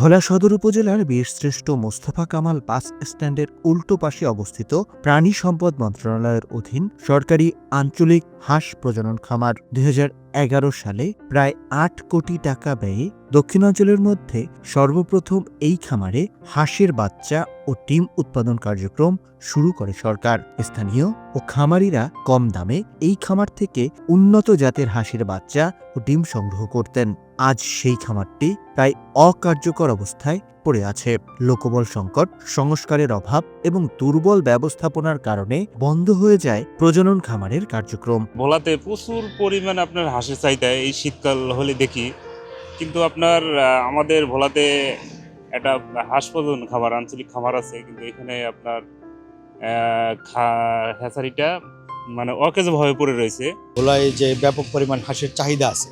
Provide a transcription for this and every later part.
ভোলা সদর উপজেলার বীরশ্রেষ্ঠ মোস্তফা কামাল বাস স্ট্যান্ডের উল্টো পাশে অবস্থিত প্রাণী সম্পদ মন্ত্রণালয়ের অধীন সরকারি আঞ্চলিক হাঁস প্রজনন খামার। দুই হাজার সালে প্রায় আট কোটি টাকা ব্যয়ে দক্ষিণাঞ্চলের মধ্যে সর্বপ্রথম এই খামারে হাঁসের বাচ্চা ও ডিম উৎপাদন কার্যক্রম শুরু করে সরকার। স্থানীয় ও খামারিরা কম দামে এই খামার থেকে উন্নত জাতের হাঁসের বাচ্চা ও ডিম সংগ্রহ করতেন। আজ সেই খামারটি প্রায় অকার্যকর অবস্থায় পড়ে আছে। লোকবল সংকট সংস্কারের অভাব এবং দুর্বল ব্যবস্থাপনার কারণে বন্ধ হয়ে যায় প্রজনন খামারের কার্যক্রম। ভোলাতে প্রচুর পরিমাণ আপনার হাঁসের চাহিদা এই শীতকাল হলে দেখি। কিন্তু আপনার আমাদের ভোলাতে একটা হাঁস প্রজনন খামার আঞ্চলিক খামার আছে। কিন্তু এখানে আপনার হ্যাচারিটা মানে অকেজভাবে পড়ে রয়েছে। ভোলায় যে ব্যাপক পরিমাণ হাঁসের চাহিদা আছে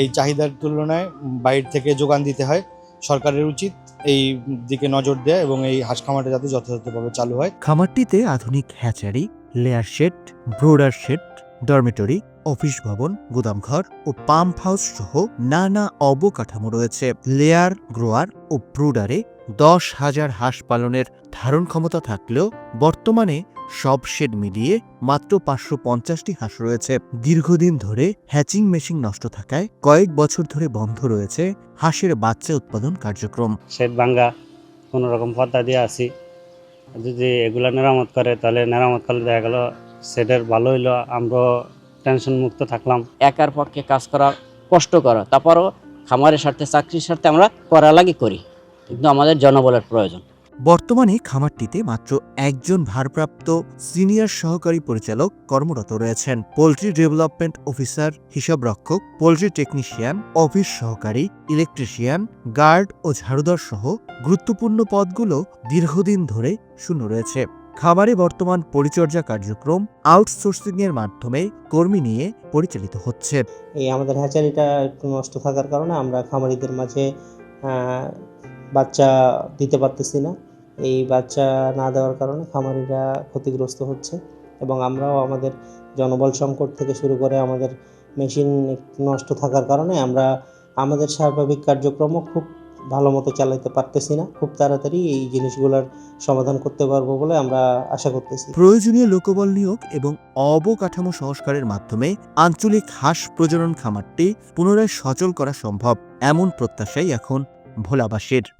এই চাহিদার তুলনায় বাইরে থেকে যোগান দিতে হয়। সরকারের উচিত এই দিকে নজর দেয় এবং এই হাঁস খামারটা যাতে যথাযথভাবে চালু হয়। খামারটিতে আধুনিক hatchery, layer shed, brooder shed, dormitory, office ভবন গুদামঘর ও পাম্প হাউস সহ নানা অবকাঠামো রয়েছে। লেয়ার, গ্রোয়ার ও ব্রুডারে দশ হাজার হাঁস পালনের ধারণ ক্ষমতা থাকলেও বর্তমানে সব শেড মিলিয়ে মাত্র পাঁচশো পঞ্চাশটি হাঁস রয়েছে। দীর্ঘদিন ধরে হ্যাচিং মেশিন নষ্ট থাকায় কয়েক বছর ধরে বন্ধ রয়েছে হাঁসের বাচ্চা উৎপাদন কার্যক্রম। শেড ভাঙ্গা কোনো রকম পর্দা দিয়ে আসি যদি এগুলা মেরামত করে তাহলে মেরামত করলে দেখা গেল শেডের ভালো হইল আমরা টেনশন মুক্ত থাকলাম। একার পক্ষে কাজ করা কষ্ট করা তারপরও খামারের স্বার্থে চাকরির স্বার্থে আমরা করা লাগি করি। কিন্তু আমাদের জনবলের প্রয়োজন। বর্তমানে খামারটিতে মাত্র একজন ভারপ্রাপ্ত সিনিয়র সহকারী পরিচালক কর্মরত রয়েছেন। পোলট্রি ডেভেলপমেন্ট অফিসার, হিসাবরক্ষক, পোলট্রি টেকনিশিয়ান, অফিস সহকারী, ইলেকট্রিশিয়ান, গার্ড ও ঝাড়ুদার সহ গুরুত্বপূর্ণ পদগুলো দীর্ঘদিন ধরে শূন্য রয়েছে। খামারে বর্তমান পরিচর্যা কার্যক্রম আউটসোর্সিং এর মাধ্যমে কর্মী নিয়ে পরিচালিত হচ্ছে। এই আমাদের হ্যাচারিটা একটু নষ্ট থাকার কারণে আমরা খামারিদের মাঝে বাচ্চা দিতে পারতেছি না। এই বাচ্চা না দেওয়ার কারণে খামারিরা ক্ষতিগ্রস্ত হচ্ছে এবং আমরাও আমাদের জনবল সংকট থেকে শুরু করে আমাদের মেশিন নষ্ট থাকার কারণে আমরা আমাদের স্বাভাবিক কার্যক্রমও খুব ভালো মতো চালাইতে পারতেছি না। খুব তাড়াতাড়ি এই জিনিসগুলোর সমাধান করতে পারব বলে আমরা আশা করতেছি। প্রয়োজনীয় লোকবল নিয়োগ এবং অবকাঠামো সংস্কারের মাধ্যমে আঞ্চলিক হাঁস প্রজনন খামারটি পুনরায় সচল করা সম্ভব, এমন প্রত্যাশাই এখন ভোলাবাসীর।